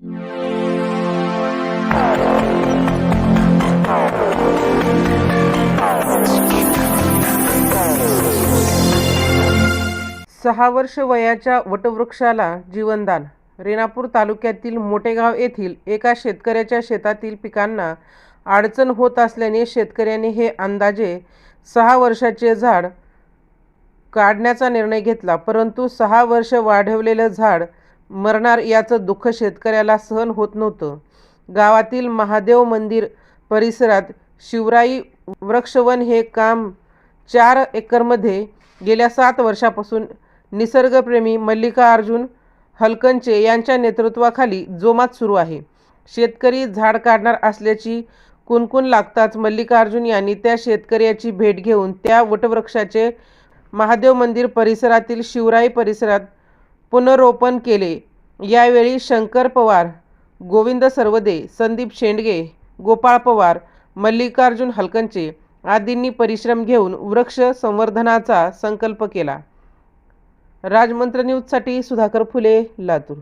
सहा वर्ष वयाच्या वटवृक्षाला जीवनदान. रेणापूर तालुक्यातील मोठेगाव येथील एका शेतकऱ्याच्या शेतातील पिकांना अडचण होत असल्याने शेतकऱ्याने हे अंदाजे सहा वर्षाचे झाड काढण्याचा निर्णय घेतला. परंतु सहा वर्ष वाढवलेलं झाड मरणार याचं दुःख शेतकऱ्याला सहन होत नव्हतं. गावातील महादेव मंदिर परिसरात शिवराई वृक्षवन हे काम चार एकरमध्ये गेल्या सात वर्षापासून निसर्गप्रेमी मल्लिकार्जुन हलकंचे यांच्या नेतृत्वाखाली जोमात सुरू आहे. शेतकरी झाड काढणार असल्याची कुणकुण लागताच मल्लिकार्जुन यांनी त्या शेतकऱ्याची भेट घेऊन त्या वटवृक्षाचे महादेव मंदिर परिसरातील शिवराई परिसरात पुनरोपण केले. यावेळी शंकर पवार गोविंद सर्वदे संदीप शेंडगे गोपाळ पवार मल्लिकार्जुन हलकंचे आदींनी परिश्रम घेऊन वृक्ष संवर्धनाचा संकल्प केला. राजमंत्र न्यूजसाठी सुधाकर फुले लातूर.